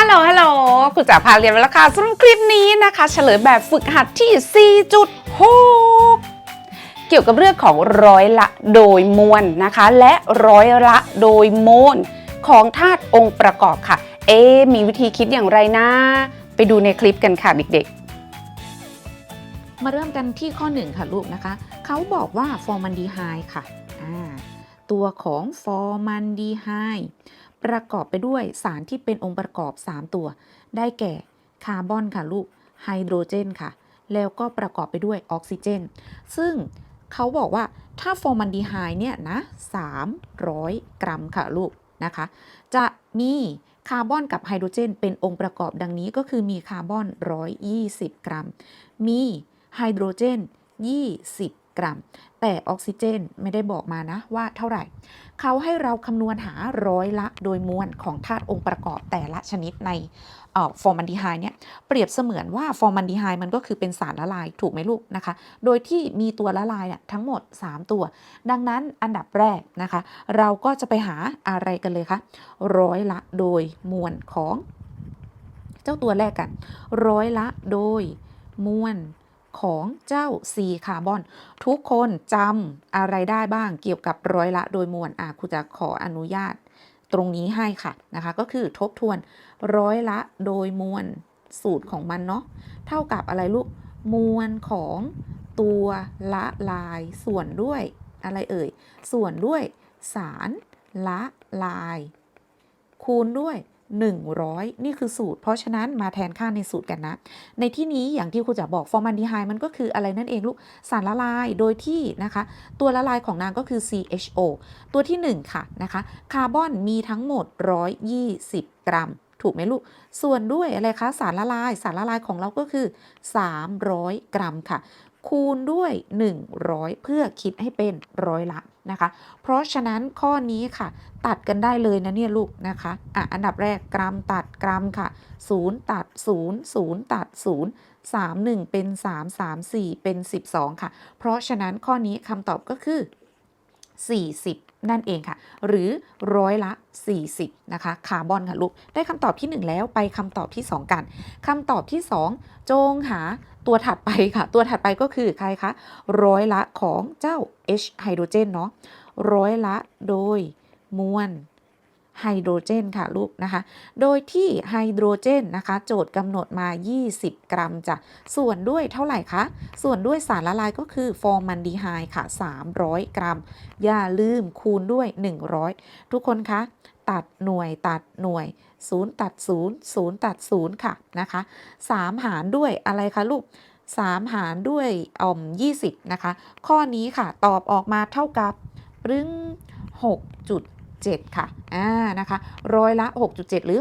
ฮัลโหล ฮัลโหลคุณจ๋าพาเรียนมาแล้วค่ะสำหรับคลิปนี้นะคะ เฉลยแบบฝึกหัดที่ 4.6 เกี่ยวกับเรื่องของร้อยละโดยมวลนะคะ และร้อยละโดยโมลของธาตุองค์ประกอบค่ะ เอ๊มีวิธีคิดอย่างไรนะ ไปดูในคลิปกันค่ะเด็กๆ มาเริ่มกันที่ข้อ 1 ค่ะลูกนะคะ เขาบอกว่าฟอร์มันดีไฮค่ะ ตัวของฟอร์มันดีไฮ ประกอบไปด้วยสารที่เป็นองค์ประกอบ 3 ตัว ได้แก่คาร์บอนค่ะลูกไฮโดรเจนค่ะ แล้วก็ประกอบไปด้วยออกซิเจน ซึ่งเขาบอกว่าถ้าฟอร์มันดีไฮเนี่ยนะ300 กรัมค่ะลูกนะคะ จะมีคาร์บอนกับไฮโดรเจน เป็นองค์ประกอบดังนี้ก็คือมีคาร์บอน 120 กรัม มีไฮโดรเจน 20 กรัม แต่ออกซิเจนไม่ได้บอกมานะว่าเท่าไหร่ เขาให้เราคำนวณหาร้อยละโดยมวลของธาตุองค์ประกอบแต่ละชนิดในฟอร์มันดีไฮเนี่ยเปรียบเสมือนว่าฟอร์มันดีไฮมันก็คือเป็นสารละลายถูกไหมลูกนะคะ โดยที่มีตัวละลายเนี่ยทั้งหมด 3 ตัว ดังนั้นอันดับแรกนะคะ เราก็จะไปหาอะไรกันเลยคะร้อยละโดยมวลของ เจ้าตัวแรกกัน ร้อยละโดยมวล ของเจ้า C คาร์บอน ทุกคนจำอะไรได้บ้างเกี่ยวกับร้อยละโดยมวลอะครูจะขออนุญาตตรงนี้ให้ค่ะนะคะก็คือทบทวนร้อยละโดยมวลสูตรของมันเนาะเท่ากับอะไรลูกมวลของตัวละลายส่วนด้วยอะไรเอ่ยส่วนด้วยสารละลาย คูณด้วย 100 นี่คือสูตร เพราะฉะนั้นมาแทนค่าในสูตรกันนะ ในที่นี้อย่างที่ครูจะบอกฟอร์มันดีไฮมันก็คืออะไรนั่นเองลูกสารละลายโดยที่นะคะ ตัวละลายของนางก็คือ CHO ตัวที่ 1 ค่ะนะคะคาร์บอนมีทั้งหมด 120 กรัม ถูกไหมลูก ส่วนด้วยอะไรคะสารละลายสารละลายของเราก็คือ 300 กรัมค่ะ คูณด้วย 100 เพื่อคิดให้เป็นร้อยละนะคะ เพราะฉะนั้นข้อนี้ค่ะ ตัดกันได้เลยนะเนี่ยลูกนะคะอะอันดับแรกกรัมตัดกรัมค่ะ 0 ตัด 0 0 ตัด 0 3 1 เป็น 3 3 4 เป็น 12 ค่ะ เพราะฉะนั้นข้อนี้คำตอบก็คือ 40 นั่นเองค่ะ หรือร้อยละ 40 นะคะ คาร์บอนค่ะลูก ได้คำตอบที่ 1 แล้วไปคำตอบที่ 2 กันคำตอบที่ 2 จงหาตัวถัดไปค่ะ ตัวถัดไปก็คือใครคะ ร้อยละของเจ้า H ไฮโดรเจนเนาะ ร้อยละโดยมวล ไฮโดรเจนค่ะลูกนะคะ โดยที่ไฮโดรเจนนะคะ โจทย์กำหนดมา 20 กรัมจ้ะ ส่วนด้วยเท่าไหร่คะ ส่วนด้วยสารละลายก็คือฟอร์มันดีไฮค่ะ 300 กรัม อย่าลืมคูณด้วย 100 ทุกคนคะตัดหน่วยตัดหน่วย 0 ตัด 0 0 ตัด 0 ค่ะนะคะ 3 หารด้วยอะไรคะลูก 3 หารด้วยอ่อม20 นะคะ ข้อนี้ค่ะตอบออกมาเท่ากับรึ้ง 6.7 ค่ะอ่านะคะร้อยละ 6.7 หรือ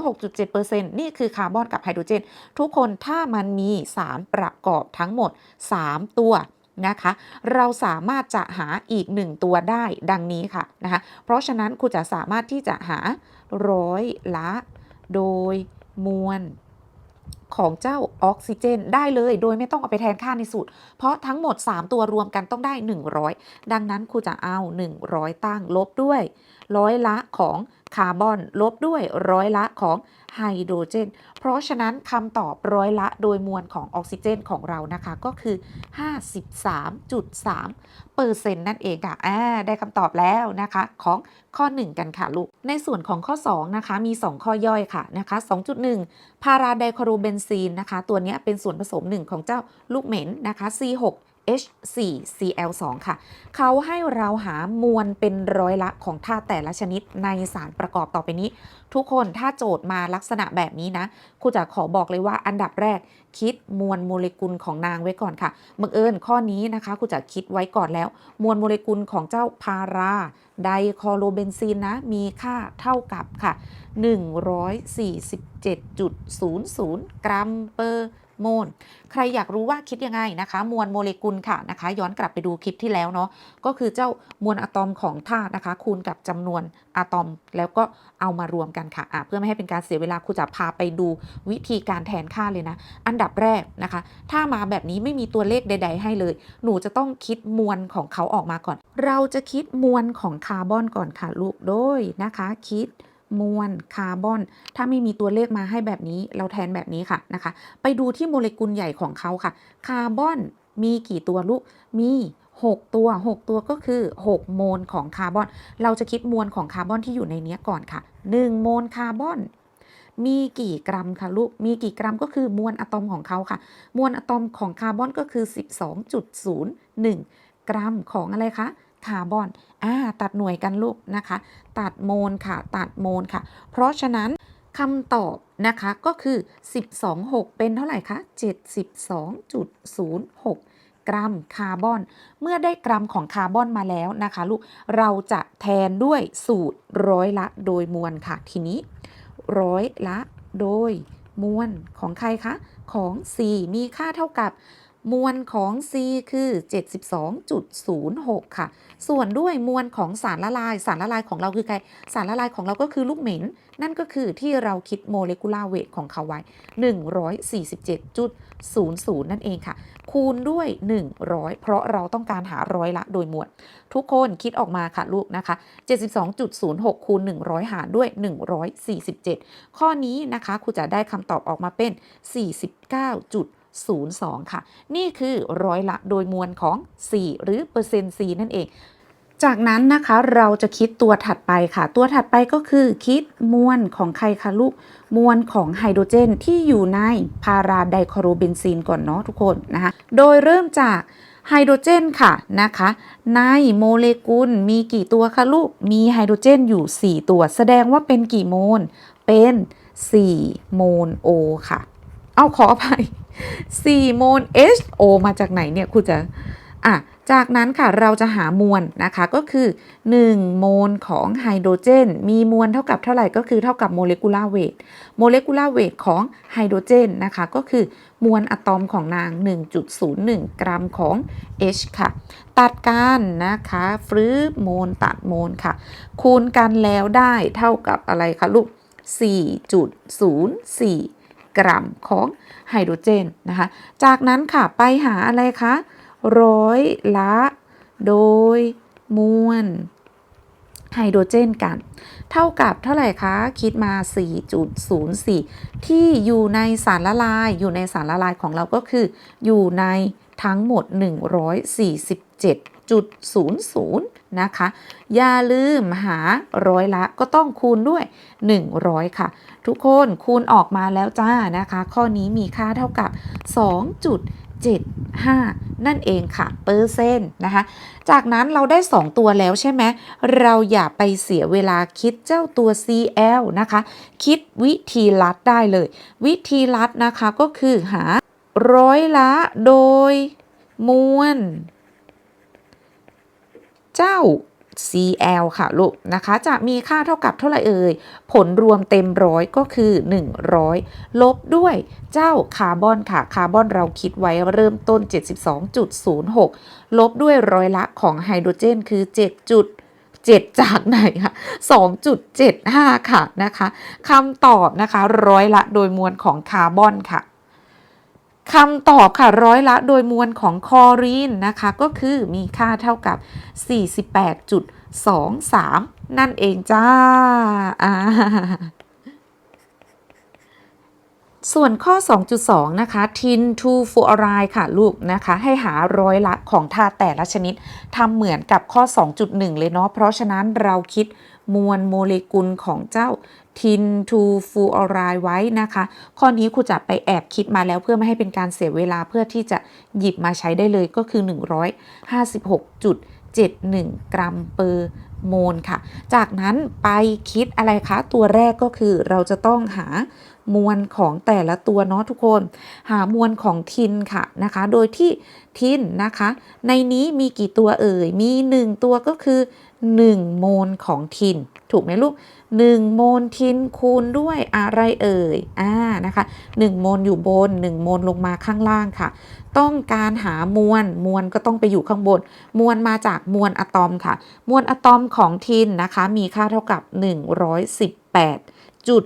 6.7%นี่คือคาร์บอนกับไฮโดรเจน ทุกคนถ้ามันมีสารประกอบทั้งหมด 3 ตัวนะคะ เราสามารถจะหาอีก 1 ตัวได้ดังนี้ค่ะนะคะเพราะฉะนั้นครูจะสามารถที่จะหาร้อยละโดยมวล ของเจ้าออกซิเจนได้เลย โดยไม่ต้องเอาไปแทนค่าในสูตร เพราะทั้งหมด 3 ตัวรวมกันต้องได้ 100 ดังนั้นครูจะเอา 100 ตั้งลบด้วยร้อยละของ คาร์บอนลบด้วยร้อยละของไฮโดรเจน เพราะฉะนั้นคำตอบร้อยละโดยมวลของออกซิเจนของเรานะคะก็คือ 53.3เปอร์เซ็นต์นั่นเองค่ะอ่าได้คำตอบแล้วนะคะของข้อ 1 กันค่ะลูก ในส่วนของข้อ 2 นะคะ มี 2 ข้อย่อยค่ะนะคะ 2.1 พาราไดคลอโรเบนซีนนะคะ ตัวนี้เป็นส่วนผสมหนึ่งของเจ้าลูกเหม็นนะคะ C6 H4Cl2 ค่ะ เขาให้เราหามวลเป็นร้อยละของธาตุแต่ละชนิดในสารประกอบต่อไปนี้ ทุกคนถ้าโจทย์มาลักษณะแบบนี้นะครูจะขอบอกเลยว่าอันดับแรกคิดมวลโมเลกุลของนางไว้ก่อนค่ะบังเอิญข้อนี้นะคะครูจะคิดไว้ก่อนแล้ว มวลโมเลกุลของเจ้าพาราไดคลอโรเบนซีนนะ มีค่าเท่ากับค่ะ 147.00 กรัมเปอร์ โมล ใครอยากรู้ว่าคิดยังไงนะคะ มวลโมเลกุลค่ะนะคะ ย้อนกลับไปดูคลิปที่แล้วเนาะก็คือเจ้ามวลอะตอมของธาตุนะคะ คูณกับจำนวนอะตอมแล้วก็เอามารวมกันค่ะะเพื่อไม่ให้เป็นการเสียเวลาครูจะพาไปดูวิธีการแทนค่าเลยนะ อันดับแรกนะคะ ถ้ามาแบบนี้ไม่มีตัวเลขใด ๆ ให้เลย หนูจะต้องคิดมวลของเขาออกมาก่อน เราจะคิดมวลของคาร์บอนก่อนค่ะลูกโดยนะคะ คิด มวลคาร์บอน ถ้าไม่มีตัวเลขมาให้แบบนี้ เราแทนแบบนี้ค่ะนะคะ ไปดูที่โมเลกุลใหญ่ของเขาค่ะ คาร์บอนมีกี่ตัวลูก มี 6 ตัว 6 ตัวก็คือ 6 โมลของคาร์บอน เราจะคิดมวลของคาร์บอนที่อยู่ในนี้ก่อนค่ะ 1 โมลคาร์บอน มีกี่กรัมคะลูก มีกี่กรัมก็คือมวลอะตอมของเขาค่ะ มวลอะตอมของคาร์บอนก็คือ 12.01 กรัมของอะไรคะ คาร์บอน อ่าตัดหน่วยกันลูกนะคะ ตัดโมลค่ะ ตัดโมลค่ะ เพราะฉะนั้นคำตอบนะคะก็คือ 12.6 เป็นเท่าไหร่คะ 72.06 กรัมคาร์บอน เมื่อได้กรัมของคาร์บอนมาแล้วนะคะลูก เราจะแทนด้วยสูตรร้อยละโดยมวลค่ะ ทีนี้ร้อยละโดยมวลของใครคะ ของ C มีค่าเท่ากับ มวลของ C คือ 72.06 ค่ะ ส่วนด้วยมวลของสารละลาย สารละลายของเราคือใคร สารละลายของเราก็คือลูกเหม็น นั่นก็คือที่เราคิดโมเลกุลาร์เวทของเขาไว้ 147.00 นั่นเองค่ะ คูณด้วย 100 เพราะเราต้องการหาร้อยละโดยมวล ทุกคนคิดออกมาค่ะลูกนะคะ 72.06 คูณ 100 หารด้วย 147 ข้อนี้นะคะครูจะได้คำตอบออกมาเป็น 49.02 ค่ะ นี่คือร้อยละโดยมวลของ C หรือเปอร์เซ็นต์ C นั่นเอง จากนั้นนะคะเราจะคิดตัวถัดไปค่ะ ตัวถัดไปก็คือคิดมวลของใครคะลูก มวลของไฮโดรเจนที่อยู่ในพาราไดคลอโรเบนซีนก่อนเนาะทุกคนนะคะโดยเริ่มจากไฮโดรเจนค่ะนะคะ ในโมเลกุลมีกี่ตัวคะลูก มีไฮโดรเจนอยู่ 4 ตัว แสดงว่าเป็นกี่โมล เป็น 4 โมลโอค่ะ เอาขออภัย 4 โมล HO มาจากไหนเนี่ยครูจะอะจากนั้นค่ะเราจะหามวลนะคะก็คือ 1 โมลของไฮโดรเจน มีมวลเท่ากับเท่าไหร่ก็คือเท่ากับโมเลกุลาร์เวทโมเลกุลาร์เวทของไฮโดรเจนนะคะก็คือมวลอะตอมของนาง 1.01 กรัมของ H ค่ะ ตัดกันนะคะฟรืบโมลตัดโมลค่ะ คูณกันแล้วได้เท่ากับอะไรคะลูก 4.04 กรัมของไฮโดรเจนนะคะ จากนั้นค่ะไปหาอะไรคะร้อยละ โดยมวลไฮโดรเจนกัน เท่ากับเท่าไหร่คะ คิดมา 4.04 ที่อยู่ในสารละลาย อยู่ในสารละลายของเราก็คือ อยู่ในทั้งหมด 147.00 นะคะ อย่าลืมหาร้อยละก็ต้องคูณด้วย 100 ค่ะ ทุกคนคูณออกมาแล้วจ้านะคะ ข้อนี้มีค่าเท่ากับ 2.75 นั่นเองค่ะเปอร์เซ็นต์นะคะ จากนั้นเราได้ 2 ตัวแล้วใช่ไหมเราอย่าไปเสียเวลาคิดเจ้าตัว CL นะคะ คิดวิธีลัดได้เลย วิธีลัดนะคะก็คือหาร้อยละโดยมวล เจ้า CL ค่ะลูกนะคะ จะมีค่าเท่ากับเท่าไหร่เอ่ย ผลรวมเต็มร้อยก็คือ 100 ลบด้วยเจ้าคาร์บอนค่ะ คาร์บอนเราคิดไว้เริ่มต้น 72.06 ลบด้วยร้อยละของไฮโดรเจนคือ7จุด7จากไหนคะ2.75 ค่ะนะคะคำตอบนะคะ ร้อยละโดยมวลของคาร์บอนค่ะ คำตอบค่ะร้อยละโดยมวลของคอรีนนะคะ ก็คือมีค่าเท่ากับ 48.23 นั่นเองจ้าส่วนข้อ 2.2 นะคะ tin to fluoride ค่ะ ลูกนะคะ ให้หาร้อยละของธาตุแต่ละชนิดทำเหมือนกับข้อ 2.1 เลยเนาะ เพราะฉะนั้นเราคิด มวลโมเลกุลของเจ้า tin to fluoride ไว้นะคะ ข้อนี้ครูจะไปแอบคิดมาแล้วเพื่อไม่ให้เป็นการเสียเวลาเพื่อที่จะหยิบมาใช้ได้เลยก็คือ 156.71 กรัมเปอร์โมลค่ะ จากนั้นไปคิดอะไรคะ ตัวแรกก็คือเราจะต้องหามวลของแต่ละตัวเนาะทุกคน หามวลของทินค่ะนะคะ โดยที่ทินนะคะ ในนี้มีกี่ตัวเอ่ย มี 1 ตัวก็คือ 1 โมลของทิน ถูกไหมลูก 1 โมลทินคูณด้วยอะไรเอ่ยอ่านะคะ 1 โมลอยู่บน 1 โมลลงมาข้างล่างค่ะ ต้องการหามวลมวลก็ต้องไปอยู่ข้างบน มวลมาจากมวลอะตอมค่ะ มวลอะตอมของทินนะคะ มีค่าเท่ากับ 118จุด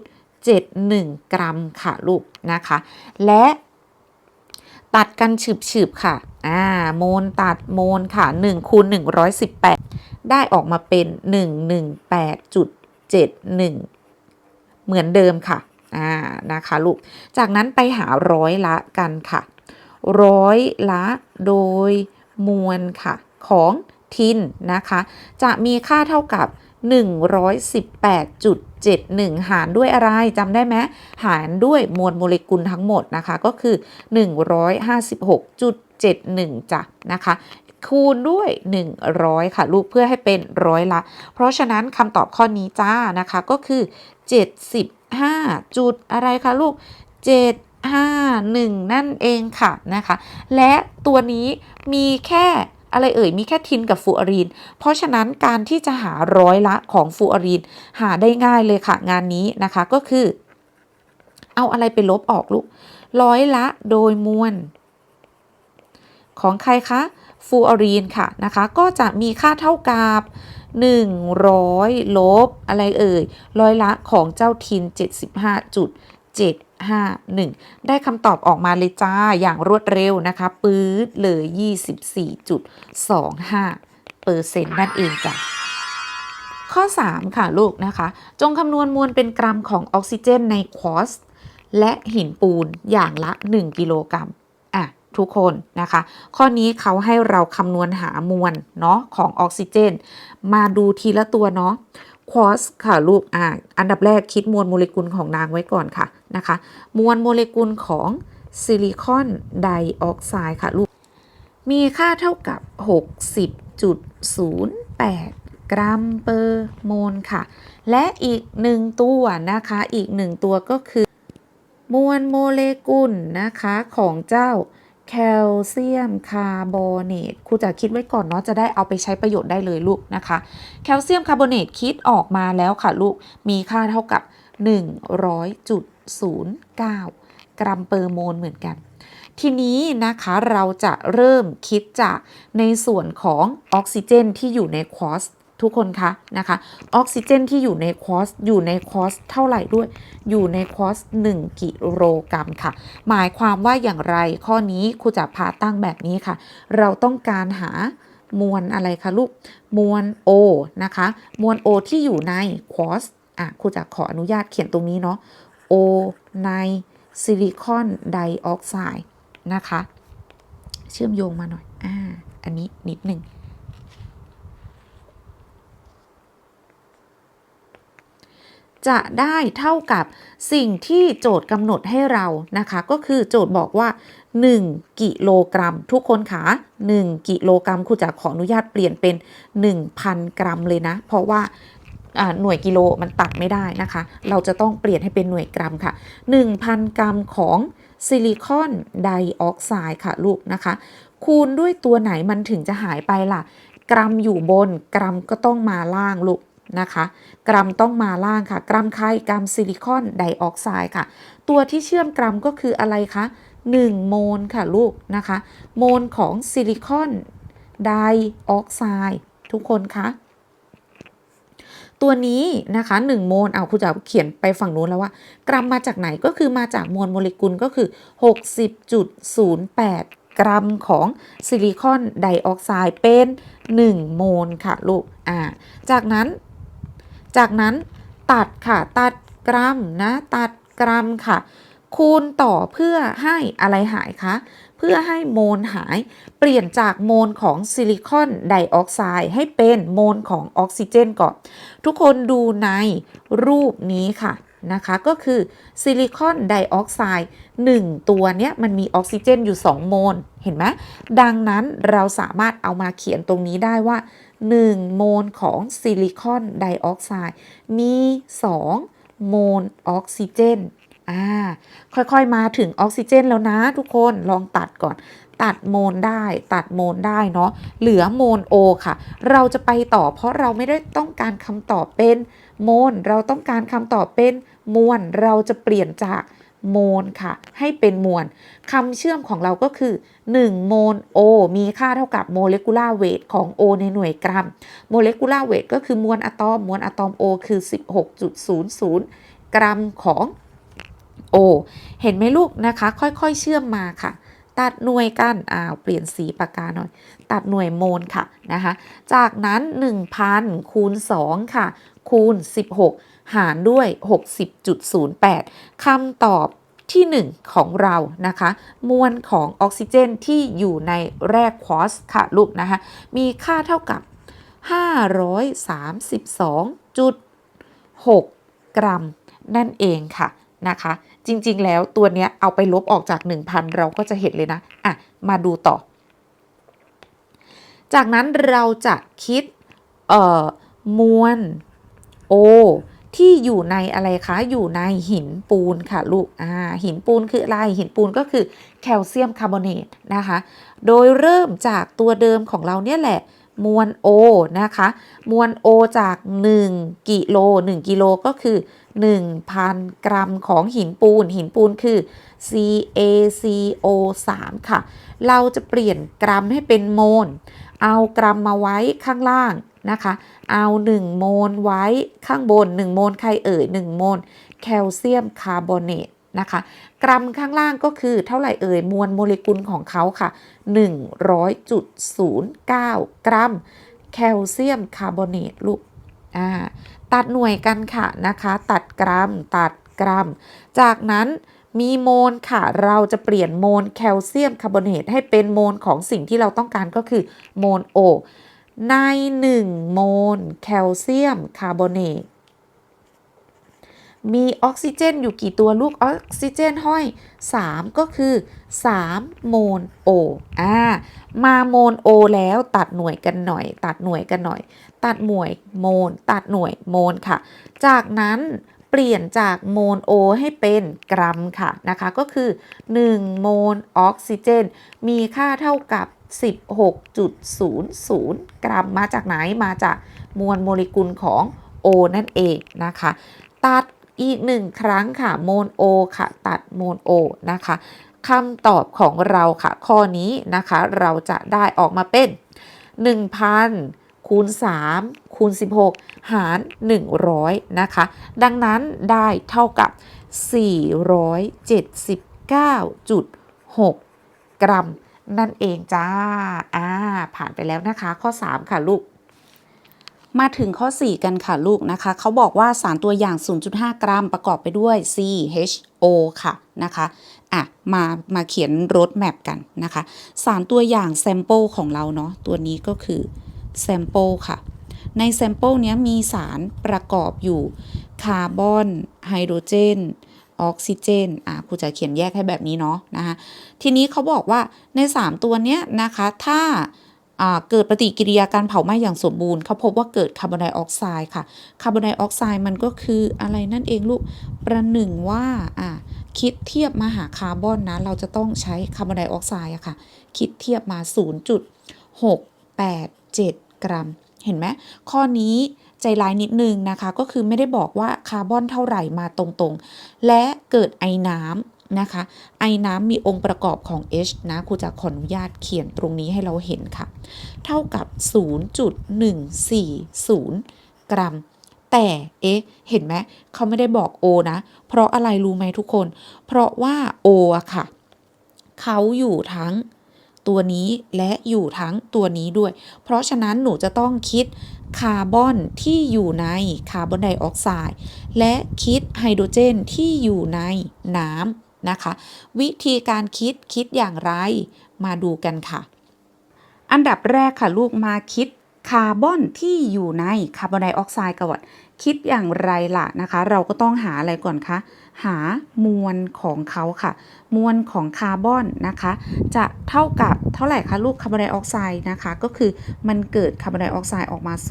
71 กรัมค่ะลูกนะคะ และ ตัดกันฉืบๆค่ะ อ่า โมลตัดโมลค่ะ1คูณ118 ได้ออกมาเป็น 118.71 เหมือนเดิมค่ะ อ่า นะคะลูก จากนั้นไปหาร้อยละกันค่ะ ร้อยละโดยมวลค่ะ ของทินนะคะ จะมีค่าเท่ากับ 118.71 หารด้วยอะไรจำได้ไหมหารด้วยมวลโมเลกุลทั้งหมดนะคะ ก็คือ 156.71จ้ะนะคะคูณด้วย 100 ค่ะ ลูกเพื่อให้เป็นร้อยละ เพราะฉะนั้นคำตอบข้อนี้จ้านะคะก็คือ 75 จุดอะไรคะลูก 751 นั่นเองค่ะนะคะ และตัวนี้มีแค่ อะไรเอ่ยมีแค่ทินกับฟูออรีน เพราะฉะนั้นการที่จะหาร้อยละของฟูออรีน หาได้ง่ายเลยค่ะงานนี้นะคะก็คือ เอาอะไรไปลบออกลูกร้อยละโดยมวลของใครคะฟูออรีนค่ะนะคะก็จะมีค่าเท่ากับ100 ลบ อะไรเอ่ย ร้อยละของเจ้าทิน 5 1 ได้คำตอบออกมาเลยจ้า อย่างรวดเร็วนะคะ ปื๊ดเลย 24.25เปอร์เซ็นต์นั่นเองจ้ะข้อ 3 ค่ะลูกนะคะ จงคำนวณมวลเป็นกรัมของออกซิเจนในควอสและหินปูนอย่างละ 1 กิโลกรัมอะทุกคนนะคะ ข้อนี้เขาให้เราคำนวณหามวลเนาะของออกซิเจน มาดูทีละตัวเนาะ ควอสค่ะลูกอะอันดับแรกคิดมวลโมเลกุลของนางไว้ก่อนค่ะนะคะ มวลโมเลกุลของซิลิคอนไดออกไซด์ค่ะลูก มีค่าเท่ากับ 60.08 กรัมเปอร์โมลค่ะ และอีกหนึ่งตัวนะคะอีกหนึ่งตัวก็คือ มวลโมเลกุลนะคะของเจ้า แคลเซียมคาร์บอเนตครูจะคิดไว้ก่อนเนาะจะได้เอาไปใช้ประโยชน์ได้เลยลูกนะคะ แคลเซียมคาร์บอเนตคิดออกมาแล้วค่ะลูก มีค่าเท่ากับ 100.09 กรัมเปอร์โมลเหมือนกัน ทีนี้นะคะเราจะเริ่มคิดจากในส่วนของออกซิเจนที่อยู่ในควอส ทุกคนคะนะคะออกซิเจนที่อยู่ในคอสอยู่ในคอสเท่าไหร่ด้วย อยู่ในคอส1กิโลกรัมค่ะ หมายความว่าอย่างไรข้อนี้ครูจะพาตั้งแบบนี้ค่ะ เราต้องการหามวลอะไรคะลูก มวล O นะคะ มวล O ที่อยู่ในคอสอะครูจะขออนุญาตเขียนตรงนี้เนาะ O ในซิลิคอนไดออกไซด์นะคะ เชื่อมโยงมาหน่อย อ่า อันนี้นิดหนึ่ง จะได้เท่ากับสิ่งที่โจทย์กำหนดให้เรานะคะ ก็คือโจทย์บอกว่า 1 กิโลกรัม ทุกคนคะ1กิโลกรัมครูจะขออนุญาตเปลี่ยนเป็น 1,000 กรัมเลยนะ เพราะว่าอ่าหน่วยกิโลมันตัดไม่ได้นะคะ เราจะต้องเปลี่ยนให้เป็นหน่วยกรัมค่ะ 1,000 กรัมของซิลิคอนไดออกไซด์ค่ะลูกนะคะ คูณด้วยตัวไหนมันถึงจะหายไปล่ะ กรัมอยู่บนกรัมก็ต้องมาล่างลูก นะคะ กรัมต้องมาล่างค่ะ กรัมใครกรัมซิลิคอนไดออกไซด์ค่ะ ตัวที่เชื่อมกรัมก็คืออะไรคะ 1 โมลค่ะลูกนะคะ โมลของซิลิคอนไดออกไซด์ทุกคนคะตัวนี้นะคะ1โมลเอาครูจะเขียนไปฝั่งนู้นแล้วว่า กรัมมาจากไหนก็คือมาจากมวลโมเลกุลก็คือ 60.08 กรัมของซิลิคอนไดออกไซด์เป็น 1 โมลค่ะลูกอ่าจากนั้น จากนั้นตัดค่ะ ตัดกรัมนะ ตัดกรัมค่ะ คูณต่อเพื่อให้อะไรหายคะ เพื่อให้โมลหาย เปลี่ยนจากโมลของซิลิคอนไดออกไซด์ให้เป็นโมลของออกซิเจนก่อน ทุกคนดูในรูปนี้ค่ะนะคะก็คือซิลิคอนไดออกไซด์1ตัวเนี้ยมันมีออกซิเจนอยู่ 2 โมล เห็นไหมดังนั้นเราสามารถเอามาเขียนตรงนี้ได้ว่า 1 โมลของซิลิคอนไดออกไซด์มี 2 โมลออกซิเจนอ่าค่อยๆมาถึงออกซิเจนแล้วนะทุกคนลองตัดก่อน ตัดโมลได้ตัดโมลได้เนาะเหลือโมลโอค่ะ เราจะไปต่อเพราะเราไม่ได้ต้องการคำตอบเป็นโมลเราต้องการคำตอบเป็นมวลเราจะเปลี่ยนจาก โมลค่ะ ให้เป็นมวลคำเชื่อมของเราก็คือ 1 โมลโอมีค่าเท่ากับโมเลกุลาร์เวทของโอในหน่วยกรัม โมเลกุลาร์เวทก็คือมวลอะตอม มวลอะตอมโอคือ 16.00 กรัมของโอเห็นไหมลูกนะคะ ค่อยๆเชื่อมมาค่ะตัดหน่วยกันอ้าวเปลี่ยนสีปากกาหน่อย ตัดหน่วยโมลค่ะนะคะ จากนั้น 1,000คูณ2ค่ะ คูณ 16 หารด้วย 60.08 คำตอบที่ 1 ของเรานะคะ มวลของออกซิเจนที่อยู่ในแร่ควอสค่ะลูกนะคะ มีค่าเท่ากับ 532.6 กรัม นั่นเองค่ะนะคะ จริงๆ แล้วตัวเนี้ยเอาไปลบออกจาก 1,000 เราก็จะเห็นเลยนะ อะ มาดูต่อ จากนั้นเราจะคิด เอ่อ มวล O ที่อยู่ในอะไรคะอยู่ในหินปูนค่ะลูกอ่าหินปูนคืออะไรหินปูนก็คือแคลเซียมคาร์บอเนตนะคะ โดยเริ่มจากตัวเดิมของเราเนี่ยแหละ มวล O นะคะ มวล O จาก 1กิโล1กิโลก็คือ 1,000 กรัมของหินปูน หินปูนคือ CaCO3 ค่ะ เราจะเปลี่ยนกรัมให้เป็นโมลเอากรัมมาไว้ข้างล่าง นะคะ เอา 1 โมลไว้ข้างบน 1 โมลใครเอ่ย 1 โมลแคลเซียมคาร์บอเนตนะคะ กรัมข้างล่างก็คือเท่าไหร่เอ่ย มวลโมเลกุลของเขาค่ะ 100.09 กรัม แคลเซียมคาร์บอเนตลูกตัดหน่วยกันค่ะนะคะ ตัดกรัม ตัดกรัม จากนั้นมีโมลค่ะ เราจะเปลี่ยนโมลแคลเซียมคาร์บอเนตให้เป็นโมลของสิ่งที่เราต้องการก็คือโมลโอ ใน 1 โมลแคลเซียมคาร์บอเนตมีออกซิเจนอยู่กี่ตัวลูกออกซิเจนห้อย 3 ก็คือ 3 โมลโออ่ามาโมลโอแล้วตัดหน่วยกันหน่อย ตัดหน่วยกันหน่อย ตัดหน่วยโมลตัดหน่วยโมลค่ะ จากนั้นเปลี่ยนจากโมลโอให้เป็นกรัมค่ะนะคะก็คือ 1 โมลออกซิเจน มีค่าเท่ากับ 16.00 กรัมมาจากไหนมาจากมวลโมเลกุลของ O นั่นเองนะคะ ตัดอีกหนึ่งครั้งค่ะโมล O ค่ะ ตัดโมล O นะคะคำตอบของเราค่ะ ข้อนี้นะคะ เราจะได้ออกมาเป็น 1,000คูณ3คูณ16 หาร 100 นะคะ ดังนั้นได้เท่ากับ 479.6 กรัม นั่นเองจ้า อ่า ผ่านไปแล้วนะคะ ข้อ 3 ค่ะลูก มาถึงข้อ 4 กันค่ะลูกนะคะ เขาบอกว่าสารตัวอย่าง 0.5 กรัมประกอบไปด้วย CHO ค่ะนะคะอะมามาเขียนรถแมปกันนะคะ สารตัวอย่างแซมเปิลของเราเนาะตัวนี้ก็คือแซมเปิลค่ะ ในแซมเปิลเนี้ยมีสารประกอบอยู่คาร์บอนไฮโดรเจน ออกซิเจนอะครูจะเขียนแยกให้แบบนี้เนาะนะคะทีนี้เขาบอกว่าใน 3 ตัวเนี้ยนะคะถ้าอ่าเกิดปฏิกิริยาการเผาไหม้อย่างสมบูรณ์เขาพบว่าเกิดคาร์บอนไดออกไซด์ค่ะคาร์บอนไดออกไซด์มันก็คืออะไรนั่นเองลูกประหนึ่งว่าอ่าคิดเทียบมาหาคาร์บอนนะ เราจะต้องใช้คาร์บอนไดออกไซด์อะค่ะ คิดเทียบมา 0.687 กรัม เห็นไหมข้อนี้ ใจร้ายนิดนึงนะคะ ก็คือไม่ได้บอกว่าคาร์บอนเท่าไหร่มาตรงๆ และเกิดไอน้ำนะคะ ไอน้ำมีองค์ประกอบของ H นะครูจะขออนุญาตเขียนตรงนี้ให้เราเห็นค่ะ เท่ากับ 0.140 กรัมแต่ เอ๊ะ เห็นไหม เขาไม่ได้บอก O นะ เพราะอะไรรู้ไหมทุกคน เพราะว่า O อะค่ะ เขาอยู่ทั้งตัวนี้และอยู่ทั้งตัวนี้ด้วย เพราะฉะนั้นหนูจะต้องคิด คาร์บอนที่อยู่ในคาร์บอนไดออกไซด์และคิดไฮโดรเจนที่อยู่ในน้ำนะคะ วิธีการคิดคิดอย่างไรมาดูกันค่ะ อันดับแรกค่ะลูกมาคิดคาร์บอนที่อยู่ในคาร์บอนไดออกไซด์ก่อน คิดอย่างไรล่ะนะคะ เราก็ต้องหาอะไรก่อนคะ หามวลของเขาค่ะ มวลของคาร์บอนนะคะ จะเท่ากับเท่าไหร่คะลูกคาร์บอนไดออกไซด์นะคะ ก็คือมันเกิดคาร์บอนไดออกไซด์ออกมา 0.687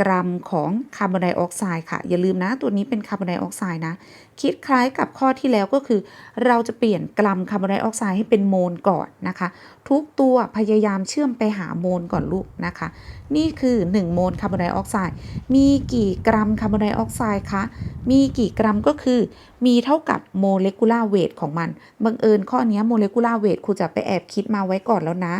กรัมของคาร์บอนไดออกไซด์ค่ะ อย่าลืมนะ ตัวนี้เป็นคาร์บอนไดออกไซด์นะ คิดคล้ายกับข้อที่แล้วก็คือ เราจะเปลี่ยนกรัมคาร์บอนไดออกไซด์ให้เป็นโมลก่อนนะคะ ทุกตัวพยายามเชื่อมไปหาโมลก่อนลูกนะคะ นี่คือ 1 โมลคาร์บอนไดออกไซด์มีกี่กรัมคาร์บอนไดออกไซด์คะมีกี่กรัมก็คือ มีเท่ากับโมเลกุลาร์เวทของมันบังเอิญข้อนี้โมเลกุลาร์เวทครูจะไปแอบคิดมาไว้ก่อนแล้วนะ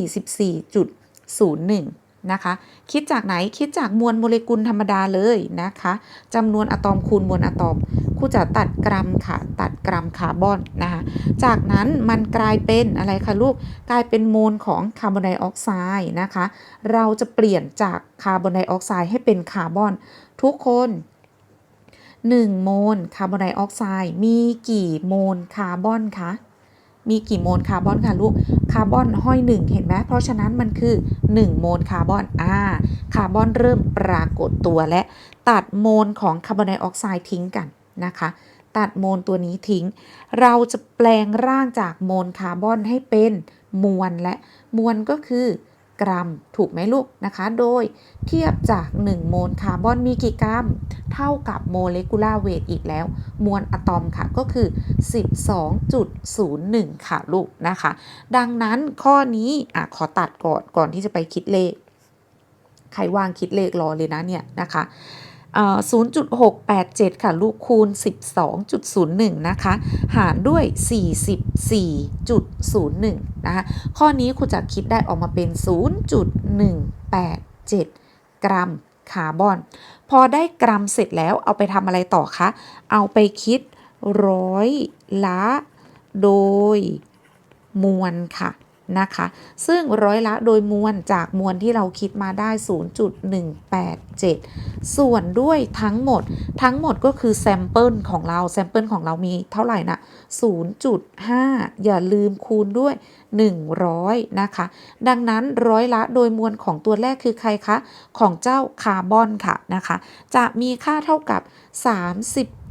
44.01 นะคะ คิดจากไหนคิดจากมวลโมเลกุลธรรมดาเลยนะคะจำนวนอะตอมคูณมวลอะตอมครูจะตัดกรัมค่ะ ตัดกรัมคาร์บอนนะคะ จากนั้นมันกลายเป็นอะไรคะลูก กลายเป็นโมลของคาร์บอนไดออกไซด์นะคะ เราจะเปลี่ยนจากคาร์บอนไดออกไซด์ให้เป็นคาร์บอน ทุกคน 1 โมลคาร์บอนไดออกไซด์มีกี่โมลคาร์บอนคะ มีกี่โมลคาร์บอนคะลูก คาร์บอนห้อย 1 เห็นไหม เพราะฉะนั้นมันคือ 1 โมลคาร์บอนอ่าคาร์บอนเริ่มปรากฏตัวและ ตัดโมลของคาร์บอนไดออกไซด์ทิ้งกันนะคะ ตัดโมลตัวนี้ทิ้ง เราจะแปลงร่างจากโมลคาร์บอนให้เป็นมวลและมวลก็คือ กรัม ถูกไหมลูกนะคะ โดยเทียบจาก 1 โมลคาร์บอนมีกี่กรัม เท่ากับโมเลกุลาร์เวทอีกแล้ว มวลอะตอมค่ะก็คือ 12.01 ค่ะลูกนะคะ ดังนั้นข้อนี้อะขอตัดก่อนก่อนที่จะไปคิดเลข ใครว่างคิดเลขรอเลยนะเนี่ยนะคะ 0.687 ค่ะ ลูกคูณ 12.01 นะคะ หารด้วย 44.01 นะคะ ข้อนี้คุณจะคิดได้ออกมาเป็น 0.187 กรัมคาร์บอน พอได้กรัมเสร็จแล้วเอาไปทำอะไรต่อคะ เอาไปคิดร้อยละ โดยมวลค่ะ นะคะ ซึ่งร้อยละโดยมวลจากมวลที่เราคิดมาได้ 0.187 ส่วนด้วยทั้งหมด ทั้งหมดก็คือแซมเปิลของเรา แซมเปิลของเรามีเท่าไหร่นะ 0.5 อย่าลืมคูณด้วย 100 นะคะ ดังนั้นร้อยละโดยมวลของตัวแรกคือใครคะ ของเจ้าคาร์บอนค่ะนะคะ จะมีค่าเท่ากับ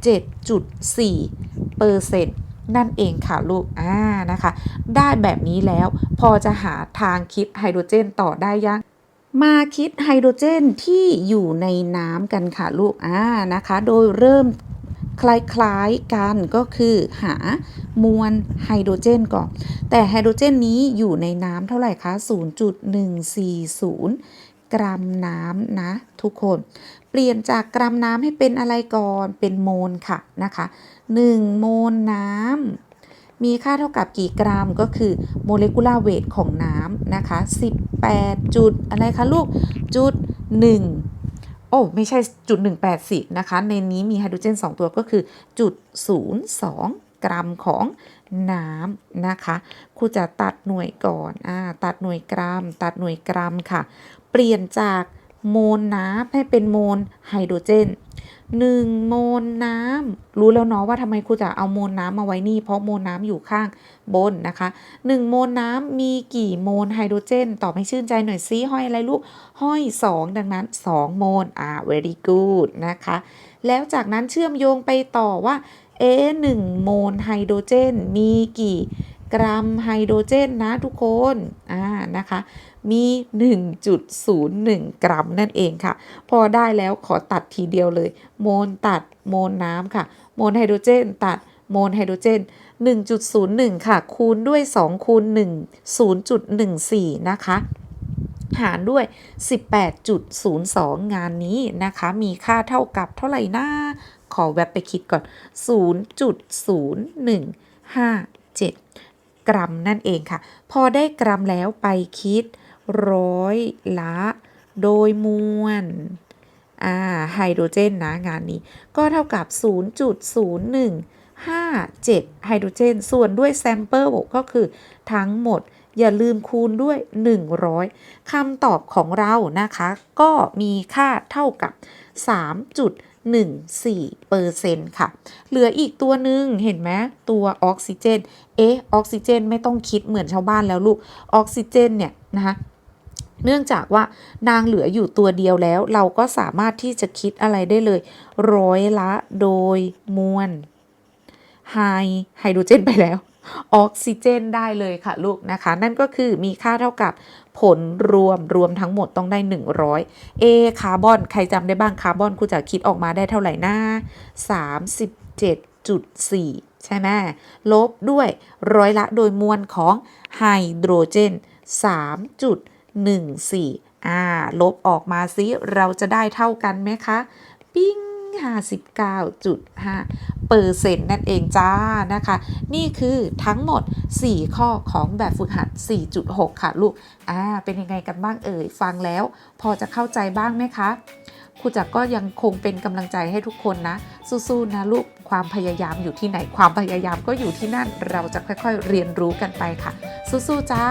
37.4เปอร์เซ็นต์ นั่นเองค่ะลูกอ่านะคะ ได้แบบนี้แล้วพอจะหาทางคิดไฮโดรเจนต่อได้ยังมาคิดไฮโดรเจนที่อยู่ในน้ำกันค่ะลูกอ่านะคะ โดยเริ่มคล้ายๆกันก็คือหามวลไฮโดรเจนก่อน แต่ไฮโดรเจนนี้อยู่ในน้ำเท่าไหร่คะ 0.140 กรัมน้ำนะทุกคน เปลี่ยนจากกรัมน้ำให้เป็นอะไรก่อน เป็นโมลค่ะนะคะ 1 โมลน้ำมีค่าเท่ากับกี่กรัมก็คือโมเลกุลาร์เวทของน้ำนะคะ 18 จุดอะไรคะลูกจุด 1 โอ้ ไม่ใช่จุด 184นะคะ ในนี้มีไฮโดรเจน 2 ตัวก็คือจุด 02 กรัมของน้ำนะคะครูจะตัดหน่วยก่อนอ่าตัดหน่วยกรัม ตัดหน่วยกรัมค่ะ เปลี่ยนจากโมลน้ำให้เป็นโมลไฮโดรเจน 1โมลน้ำรู้แล้วเนาะว่าทำไมครูจะเอาโมลน้ำมาไว้นี่ เพราะโมลน้ำอยู่ข้างบนนะคะ 1 โมลน้ำมีกี่โมลไฮโดรเจน ตอบให้ชื่นใจหน่อยซิห้อยอะไรลูก ห้อย 2 ดังนั้น 2 โมลอ่า very good นะคะ แล้วจากนั้นเชื่อมโยงไปต่อว่าเอ1โมลไฮโดรเจน มีกี่กรัมไฮโดรเจนนะทุกคน อ่า นะคะ มี 1.01 กรัมนั่นเองค่ะ พอได้แล้วขอตัดทีเดียวเลย โมลตัดโมลน้ำค่ะ โมลไฮโดรเจน ตัดโมลไฮโดรเจน 1.01 ค่ะ คูณด้วย 2 คูณ 1 0.14 นะคะ หารด้วย 18.02 งานนี้นะคะ มีค่าเท่ากับเท่าไหร่นะขอแวบไปคิดก่อน 0.0157 กรัมนั่นเองค่ะ พอได้กรัมแล้วไปคิด ร้อยละ โดยมวลอ่าไฮโดรเจนนะงานนี้ ก็เท่ากับ 0.0157 ไฮโดรเจน ส่วนด้วยแซมเปิลก็คือทั้งหมดอย่าลืมคูณด้วย 100คำตอบของเรานะคะ ก็มีค่าเท่ากับ 3.14เปอร์เซ็นต์ค่ะ เหลืออีกตัวหนึ่งเห็นไหมตัวออกซิเจน เอ๊ะออกซิเจนไม่ต้องคิดเหมือนชาวบ้านแล้วลูก ออกซิเจนเนี่ยนะคะ เนื่องจากว่านางเหลืออยู่ตัวเดียวแล้ว เราก็สามารถที่จะคิดอะไรได้เลย ร้อยละโดยมวลไฮไฮโดรเจนไปแล้ว ออกซิเจนได้เลยค่ะลูกนะคะ นั่นก็คือมีค่าเท่ากับผลรวมรวมทั้งหมดต้องได้ 100เอคาร์บอน ใครจำได้บ้างคาร์บอนคุณจะคิดออกมาได้เท่าไหร่นะ37.4 ใช่ไหมลบด้วยร้อยละโดยมวลของไฮโดรเจน 14อ่าลบออกมาซิเราจะได้เท่ากันไหมคะ ปิ้ง59.5เปอร์เซ็นต์นั่นเองจ้านะคะ นี่คือทั้งหมด 4 ข้อของแบบฝึกหัด 4.6 ค่ะ ลูก อ่า เป็นยังไงกันบ้างเอ่ย ฟังแล้ว พอจะเข้าใจบ้างไหมคะครูจักรก็ยังคงเป็นกำลังใจให้ทุกคนนะ สู้ๆนะลูกความพยายามอยู่ที่ไหนความพยายามก็อยู่ที่นั่น เราจะค่อยๆเรียนรู้กันไปค่ะ สู้ๆจ้า